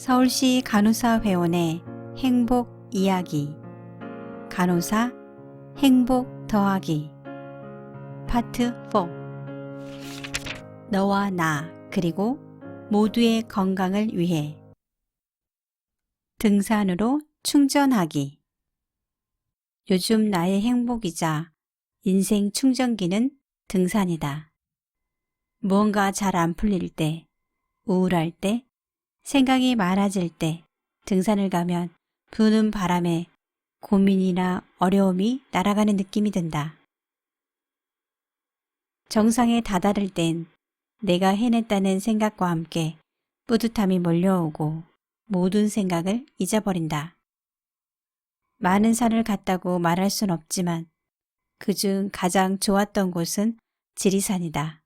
서울시 간호사 회원의 행복 이야기. 간호사 행복 더하기. 파트 4 너와 나 그리고 모두의 건강을 위해. 등산으로 충전하기. 요즘 나의 행복이자 인생 충전기는 등산이다. 무언가 잘 안 풀릴 때, 우울할 때, 생각이 많아질 때 등산을 가면 부는 바람에 고민이나 어려움이 날아가는 느낌이 든다. 정상에 다다를 땐 내가 해냈다는 생각과 함께 뿌듯함이 몰려오고 모든 생각을 잊어버린다. 많은 산을 갔다고 말할 순 없지만 그중 가장 좋았던 곳은 지리산이다.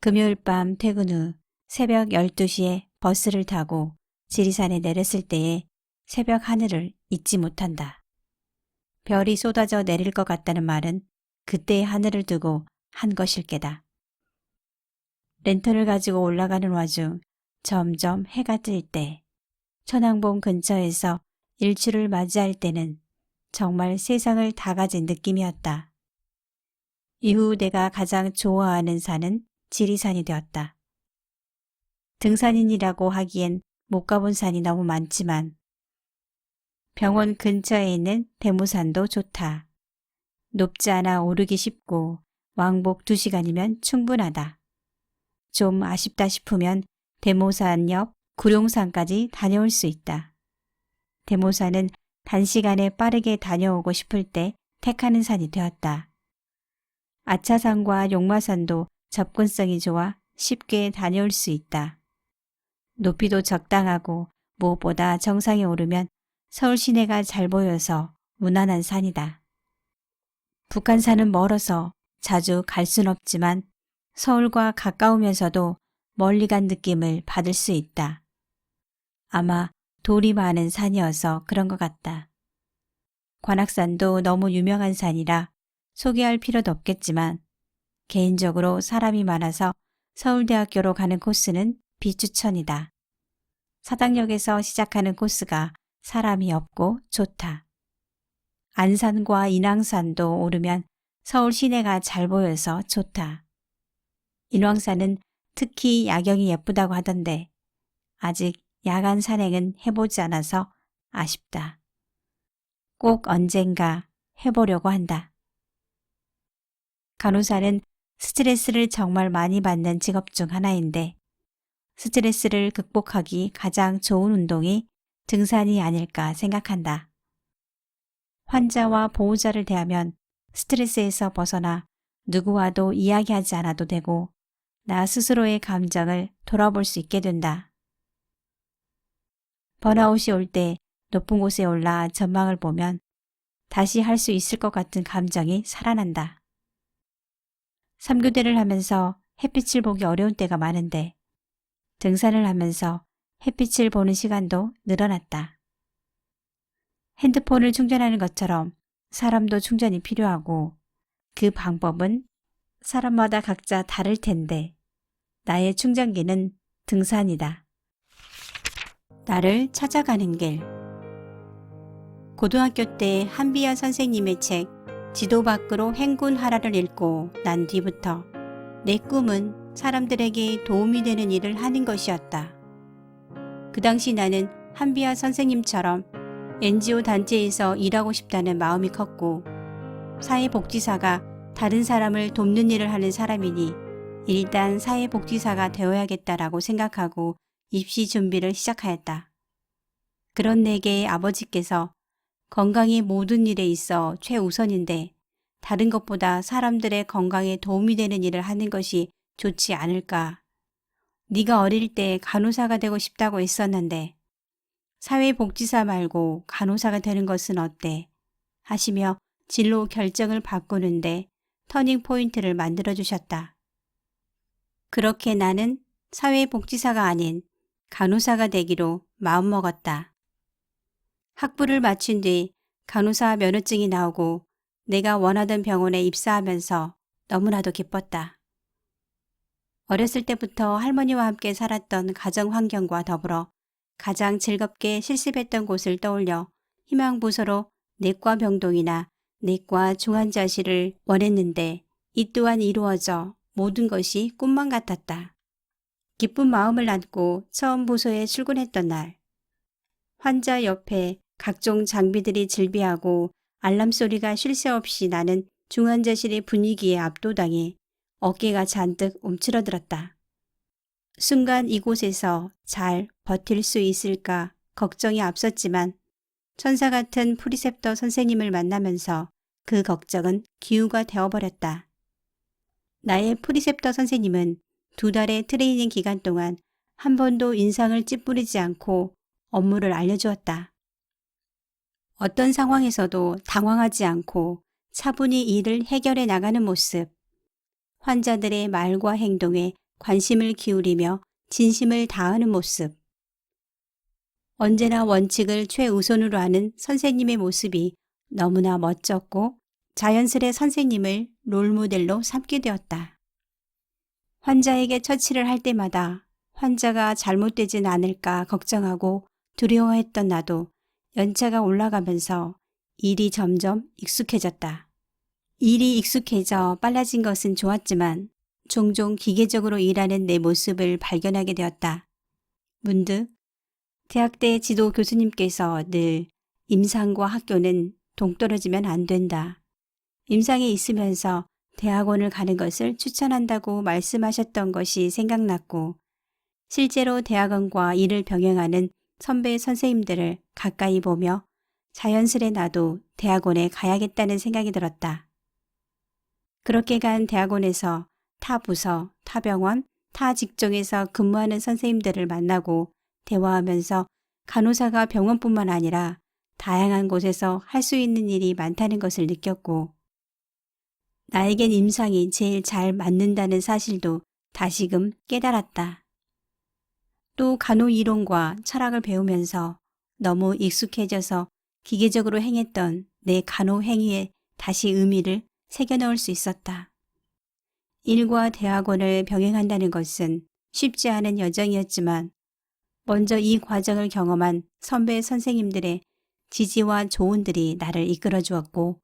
금요일 밤 퇴근 후 새벽 12시에 버스를 타고 지리산에 내렸을 때의 새벽 하늘을 잊지 못한다. 별이 쏟아져 내릴 것 같다는 말은 그때의 하늘을 두고 한 것일 게다. 랜턴을 가지고 올라가는 와중 점점 해가 뜰 때, 천왕봉 근처에서 일출을 맞이할 때는 정말 세상을 다 가진 느낌이었다. 이후 내가 가장 좋아하는 산은 지리산이 되었다. 등산인이라고 하기엔 못 가본 산이 너무 많지만 병원 근처에 있는 대모산도 좋다. 높지 않아 오르기 쉽고 왕복 2시간이면 충분하다. 좀 아쉽다 싶으면 대모산 옆 구룡산까지 다녀올 수 있다. 대모산은 단시간에 빠르게 다녀오고 싶을 때 택하는 산이 되었다. 아차산과 용마산도 접근성이 좋아 쉽게 다녀올 수 있다. 높이도 적당하고 무엇보다 정상에 오르면 서울 시내가 잘 보여서 무난한 산이다. 북한산은 멀어서 자주 갈 순 없지만 서울과 가까우면서도 멀리 간 느낌을 받을 수 있다. 아마 돌이 많은 산이어서 그런 것 같다. 관악산도 너무 유명한 산이라 소개할 필요도 없겠지만 개인적으로 사람이 많아서 서울대학교로 가는 코스는 비추천이다. 사당역에서 시작하는 코스가 사람이 없고 좋다. 안산과 인왕산도 오르면 서울 시내가 잘 보여서 좋다. 인왕산은 특히 야경이 예쁘다고 하던데 아직 야간 산행은 해보지 않아서 아쉽다. 꼭 언젠가 해보려고 한다. 간호사는 스트레스를 정말 많이 받는 직업 중 하나인데 스트레스를 극복하기 가장 좋은 운동이 등산이 아닐까 생각한다. 환자와 보호자를 대하면 스트레스에서 벗어나 누구와도 이야기하지 않아도 되고 나 스스로의 감정을 돌아볼 수 있게 된다. 번아웃이 올 때 높은 곳에 올라 전망을 보면 다시 할 수 있을 것 같은 감정이 살아난다. 3교대를 하면서 햇빛을 보기 어려운 때가 많은데 등산을 하면서 햇빛을 보는 시간도 늘어났다. 핸드폰을 충전하는 것처럼 사람도 충전이 필요하고 그 방법은 사람마다 각자 다를 텐데 나의 충전기는 등산이다. 나를 찾아가는 길 고등학교 때 한비아 선생님의 책 지도 밖으로 행군하라를 읽고 난 뒤부터 내 꿈은 사람들에게 도움이 되는 일을 하는 것이었다. 그 당시 나는 한비아 선생님처럼 NGO 단체에서 일하고 싶다는 마음이 컸고 사회복지사가 다른 사람을 돕는 일을 하는 사람이니 일단 사회복지사가 되어야겠다라고 생각하고 입시 준비를 시작하였다. 그런 내게 아버지께서 건강이 모든 일에 있어 최우선인데 다른 것보다 사람들의 건강에 도움이 되는 일을 하는 것이 좋지 않을까. 네가 어릴 때 간호사가 되고 싶다고 했었는데 사회복지사 말고 간호사가 되는 것은 어때? 하시며 진로 결정을 바꾸는데 터닝 포인트를 만들어 주셨다. 그렇게 나는 사회복지사가 아닌 간호사가 되기로 마음먹었다. 학부를 마친 뒤 간호사 면허증이 나오고 내가 원하던 병원에 입사하면서 너무나도 기뻤다. 어렸을 때부터 할머니와 함께 살았던 가정 환경과 더불어 가장 즐겁게 실습했던 곳을 떠올려 희망부서로 내과 병동이나 내과 중환자실을 원했는데 이 또한 이루어져 모든 것이 꿈만 같았다. 기쁜 마음을 안고 처음 부서에 출근했던 날. 환자 옆에 각종 장비들이 질비하고 알람 소리가 쉴 새 없이 나는 중환자실의 분위기에 압도당해 어깨가 잔뜩 움츠러들었다. 순간 이곳에서 잘 버틸 수 있을까 걱정이 앞섰지만 천사 같은 프리셉터 선생님을 만나면서 그 걱정은 기우가 되어버렸다. 나의 프리셉터 선생님은 두 달의 트레이닝 기간 동안 한 번도 인상을 찌푸리지 않고 업무를 알려주었다. 어떤 상황에서도 당황하지 않고 차분히 일을 해결해 나가는 모습. 환자들의 말과 행동에 관심을 기울이며 진심을 다하는 모습. 언제나 원칙을 최우선으로 하는 선생님의 모습이 너무나 멋졌고 자연스레 선생님을 롤모델로 삼게 되었다. 환자에게 처치를 할 때마다 환자가 잘못되진 않을까 걱정하고 두려워했던 나도 연차가 올라가면서 일이 점점 익숙해졌다. 일이 익숙해져 빨라진 것은 좋았지만 종종 기계적으로 일하는 내 모습을 발견하게 되었다. 문득 대학 때 지도 교수님께서 늘 임상과 학교는 동떨어지면 안 된다. 임상에 있으면서 대학원을 가는 것을 추천한다고 말씀하셨던 것이 생각났고 실제로 대학원과 일을 병행하는 선배 선생님들을 가까이 보며 자연스레 나도 대학원에 가야겠다는 생각이 들었다. 그렇게 간 대학원에서 타 부서, 타 병원, 타 직종에서 근무하는 선생님들을 만나고 대화하면서 간호사가 병원뿐만 아니라 다양한 곳에서 할 수 있는 일이 많다는 것을 느꼈고 나에겐 임상이 제일 잘 맞는다는 사실도 다시금 깨달았다. 또 간호 이론과 철학을 배우면서 너무 익숙해져서 기계적으로 행했던 내 간호 행위에 다시 의미를 새겨넣을 수 있었다. 일과 대학원을 병행한다는 것은 쉽지 않은 여정이었지만 먼저 이 과정을 경험한 선배 선생님들의 지지와 조언들이 나를 이끌어 주었고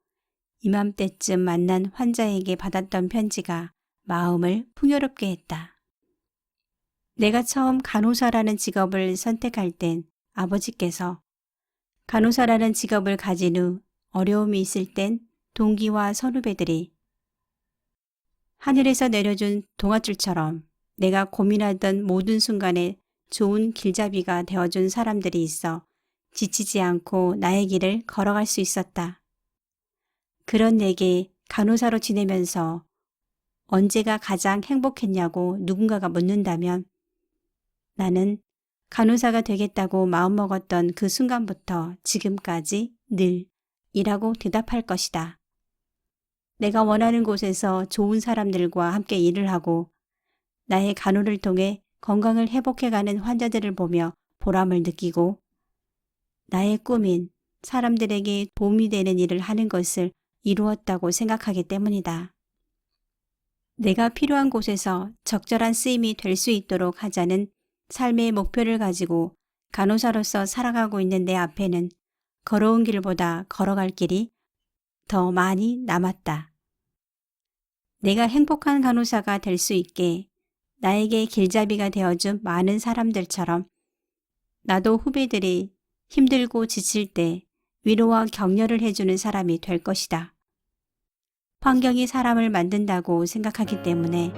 이맘때쯤 만난 환자에게 받았던 편지가 마음을 풍요롭게 했다. 내가 처음 간호사라는 직업을 선택할 땐 아버지께서 간호사라는 직업을 가진 후 어려움이 있을 땐 동기와 선후배들이 하늘에서 내려준 동아줄처럼 내가 고민하던 모든 순간에 좋은 길잡이가 되어준 사람들이 있어 지치지 않고 나의 길을 걸어갈 수 있었다. 그런 내게 간호사로 지내면서 언제가 가장 행복했냐고 누군가가 묻는다면 나는 간호사가 되겠다고 마음먹었던 그 순간부터 지금까지 늘 이라고 대답할 것이다. 내가 원하는 곳에서 좋은 사람들과 함께 일을 하고 나의 간호를 통해 건강을 회복해가는 환자들을 보며 보람을 느끼고 나의 꿈인 사람들에게 도움이 되는 일을 하는 것을 이루었다고 생각하기 때문이다. 내가 필요한 곳에서 적절한 쓰임이 될 수 있도록 하자는 삶의 목표를 가지고 간호사로서 살아가고 있는 내 앞에는 걸어온 길보다 걸어갈 길이 더 많이 남았다. 내가 행복한 간호사가 될 수 있게 나에게 길잡이가 되어준 많은 사람들처럼 나도 후배들이 힘들고 지칠 때 위로와 격려를 해주는 사람이 될 것이다. 환경이 사람을 만든다고 생각하기 때문에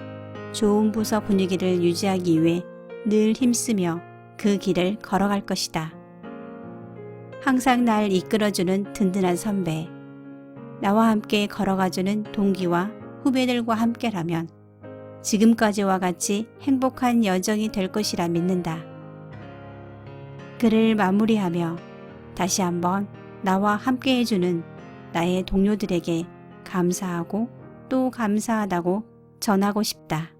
좋은 부서 분위기를 유지하기 위해 늘 힘쓰며 그 길을 걸어갈 것이다. 항상 날 이끌어주는 든든한 선배, 나와 함께 걸어가주는 동기와 후배들과 함께라면 지금까지와 같이 행복한 여정이 될 것이라 믿는다. 글을 마무리하며 다시 한번 나와 함께 해주는 나의 동료들에게 감사하고 또 감사하다고 전하고 싶다.